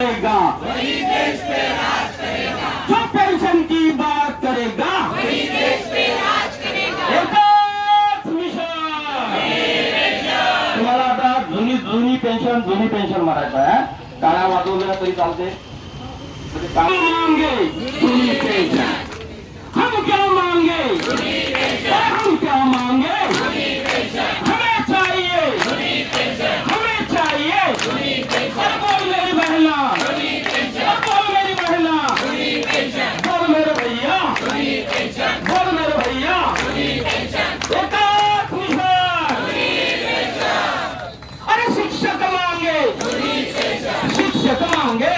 करेगा। वही देश पे राज करेगा। जो पेंशन की बात करेगा। वही देश पे राज करेगा। एकच मिशन तुम्हाला आता जुनी जुनी पेन्शन जुनी पेन्शन मारायचं आहे. काळा वाजवल्या तरी चालते. म्हणजे काय मांगे जुनी पेन्शन हम क्या मांगे? हम क्या मांगे हमें चाहिए हमें चाहिए और बोल मेरी बहना और बोल मेरी बहना बोल मेरे भैया बोल मेरे भैया एकाच मिशन अरे शिक्षक मांगे शिक्षक मांगे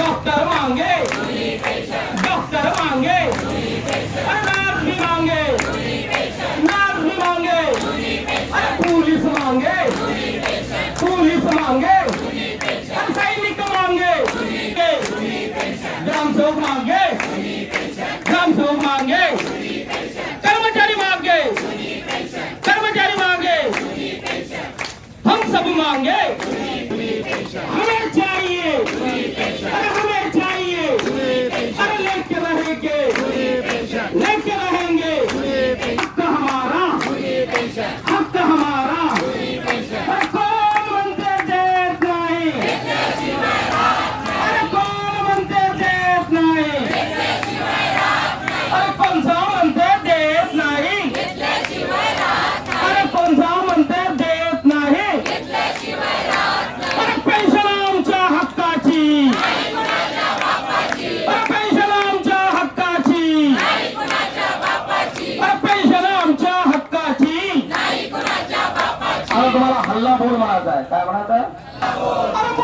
डॉक्टर मांगे डॉक्टर मांगे अरे नर्स भी मांगे नर्स भी मांगे अरे पुलिस मांगे पुलिस मांगे अरे सैनिक मांगे ग्राम सेवक मांगे ग्राम सेवक मांगे कर्मचारी मांगे कर्मचारी मांगे हम सब मांगे। हमें चाहिए। अरे हमें चाहिए। अरे लेके रहेंगे। लेके रहेंगे। हक हमारा। हक हमारा। कौन म्हणते नाही अरे कोण म्हणते देत नाही अरे कोणसा म्हणते देत नाही अरे कोणसा म्हणते देत नाही अरे पेन्शन आमच्या हक्काची अरे पेन्शन आमच्या हक्काची अरे पेन्शन आमच्या हक्काची आता तुम्हाला हल्ला बोल म्हणायचा आहे काय म्हणायचं आहे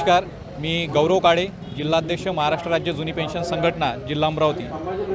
नमस्कार. मी गौरव काळे जिल्हाध्यक्ष महाराष्ट्र राज्य जुनी पेन्शन संघटना जिल्हा अमरावती.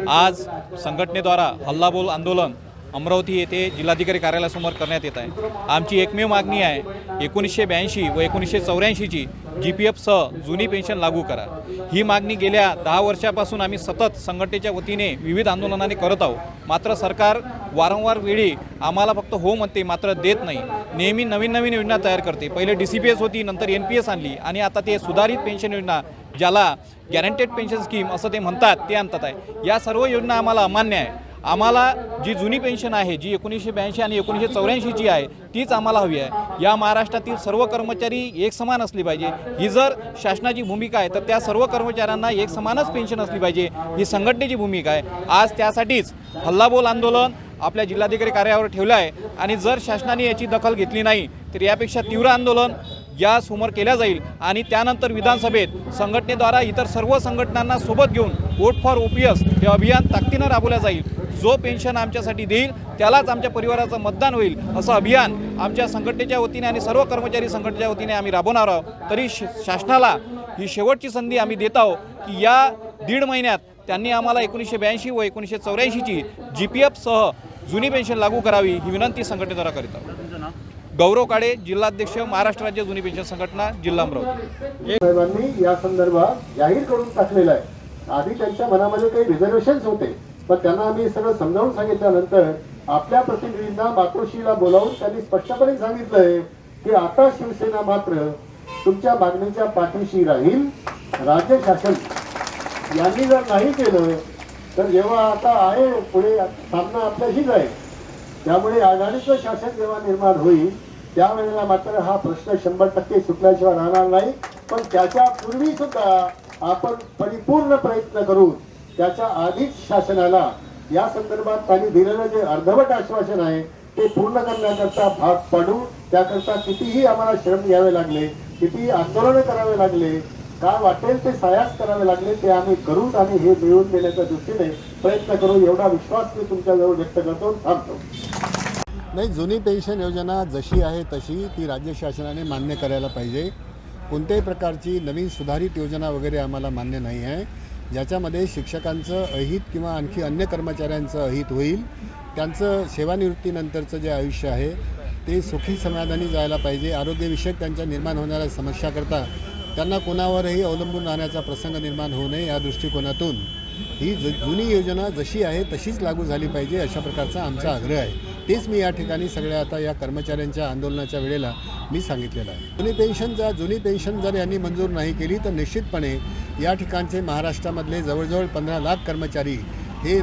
आज संघटनेद्वारा हल्लाबोल आंदोलन अमरावती येथे जिल्हाधिकारी कार्यालयासमोर करण्यात येत आहे. आमची एकमेव मागणी आहे एकोणीसशे ब्याऐंशी व एकोणीसशे चौऱ्याऐंशीची जी पी एफसह जुनी पेन्शन लागू करा. ही मागणी गेल्या दहा वर्षापासून आम्ही सतत संघटनेच्या वतीने विविध आंदोलनाने करत आहोत. मात्र सरकार वारंवार वेळी आम्हाला फक्त हो म्हणते मात्र देत नाही. नेहमी नवीन नवीन योजना तयार करते. पहिले डी सी पी एस होती नंतर एन पी एस आणली आणि आता ते सुधारित पेन्शन योजना ज्याला गॅरंटेड पेन्शन स्कीम असं ते म्हणतात ते आणतात आहे. या सर्व योजना आम्हाला अमान्य आहे. आम्हाला जी जुनी पेन्शन आहे जी एकोणीसशे ब्याऐंशी आणि एकोणीसशे चौऱ्याऐंशीची आहे तीच आम्हाला हवी आहे. या महाराष्ट्रातील सर्व कर्मचारी एक समान असली पाहिजे. ही जर शासनाची भूमिका आहे तर त्या सर्व कर्मचाऱ्यांना एक समानच पेन्शन असली पाहिजे. ही संघटनेची भूमिका आहे. आज त्यासाठीच हल्लाबोल आंदोलन आपल्या जिल्हाधिकारी कार्यावर ठेवलं आहे. आणि जर शासनाने याची दखल घेतली नाही तर यापेक्षा तीव्र आंदोलन या समोर केल्या जाईल. आणि त्यानंतर विधानसभेत संघटनेद्वारा इतर सर्व संघटनांना सोबत घेऊन वोट फॉर ओपीएस हे अभियान ताकदीनं राबवलं जाईल. जो पेन्शन आमच्यासाठी देईल त्यालाच आमच्या परिवाराचं मतदान होईल असं अभियान आमच्या संघटनेच्या वतीने आणि सर्व कर्मचारी संघटनेच्या वतीने आम्ही राबवणार आहोत. तरी श शासनाला ही शेवटची संधी आम्ही देत आहोत की या दीड महिन्यात त्यांनी आम्हाला एकोणीसशे ब्याऐंशी व एकोणीसशे चौऱ्याऐंशीची जी पी एफसह जुनी पेन्शन लागू करावी ही विनंती संघटनेद्वारा करीत आहोत. गौरव काळे जिल्हाध्यक्ष महाराष्ट्र राज्य जुनी पेन्शन संघटना जिल्हा अमरावती. साहेबांनी या संदर्भात जाहीर करून टाकलेलं आहे. आधी त्यांच्या मनामध्ये काही रिझर्वेशन होते. पण त्यांना आम्ही सगळं समजावून सांगितल्यानंतर आपल्या प्रतिनिधींना मातोश्रीला बोलावून त्यांनी स्पष्टपणे सांगितलंय की आता शिवसेना मात्र तुमच्या मागणीच्या पाठीशी राहील. राज्य शासन यांनी जर नाही केलं तर जेव्हा आता आहे पुढे सामना आपल्याशीच आहे. त्यामुळे आघाडीचं शासन जेव्हा निर्माण होईल त्यावेळेला मात्र हा प्रश्न शंभर टक्के सुटल्याशिवाय राहणार नाही. पण त्याच्या पूर्वी सुद्धा आपण परिपूर्ण प्रयत्न करू त्याच्या आधीच शासनाला या संदर्भात त्यांनी दिलेलं जे अर्धवट आश्वासन आहे ते पूर्ण करण्याकरता भाग पाडू त्याकरता कितीही आम्हाला श्रम घ्यावे लागले कितीही आंदोलन करावे लागले काय वाटेल ते सायास करावे लागले ते आम्ही करूच आणि हे मिळवून देण्याच्या दृष्टीने प्रयत्न करू एवढा विश्वास मी तुमच्याजवळ व्यक्त करतो थांबतो. नाही जुनी पेन्शन योजना जशी आहे तशी ती राज्य शासनाने मान्य करायला पाहिजे. कोणत्याही प्रकारची नवीन सुधारित योजना वगैरे आम्हाला मान्य नाही आहे. ज्याच्यामध्ये शिक्षकांचं अहित किंवा आणखी अन्य कर्मचाऱ्यांचं अहित होईल त्यांचं सेवानिवृत्तीनंतरचं जे आयुष्य आहे ते सुखी समाधानी जायला पाहिजे आरोग्यविषयक त्यांच्या निर्माण होणाऱ्या समस्याकरता त्यांना कोणावरही अवलंबून राहण्याचा प्रसंग निर्माण होऊ नये या दृष्टिकोनातून. ही ज जुनी योजना जशी आहे तशीच लागू झाली पाहिजे अशा प्रकारचा आमचा आग्रह आहे. तेच मी या ठिकाणी सगळ्या आता या कर्मचाऱ्यांच्या आंदोलनाच्या वेळेला मी सांगितलेलं आहे. जुनी पेन्शन जर जुनी पेन्शन जर यांनी मंजूर नाही केली तर निश्चितपणे या ठिकाणचे महाराष्ट्रामधले जवळजवळ पंधरा लाख कर्मचारी हे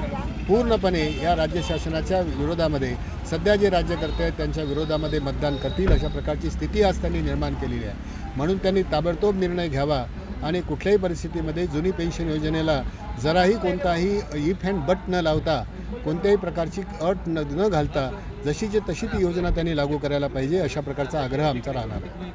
पूर्णपणे या राज्य शासनाच्या विरोधामध्ये सध्या जे राज्यकर्ते आहेत त्यांच्या विरोधामध्ये मतदान करतील अशा प्रकारची स्थिती आज त्यांनी निर्माण केलेली आहे. म्हणून त्यांनी ताबडतोब निर्णय घ्यावा आणि कुठल्याही परिस्थितीमध्ये जुनी पेन्शन योजनेला जराही कोणताही इफ अँड बट न लावता कोणत्याही प्रकारची अट न न घालता जशीची तशी ती योजना त्यांनी लागू करायला पाहिजे अशा प्रकारचा आग्रह आमचा राहणार आहे.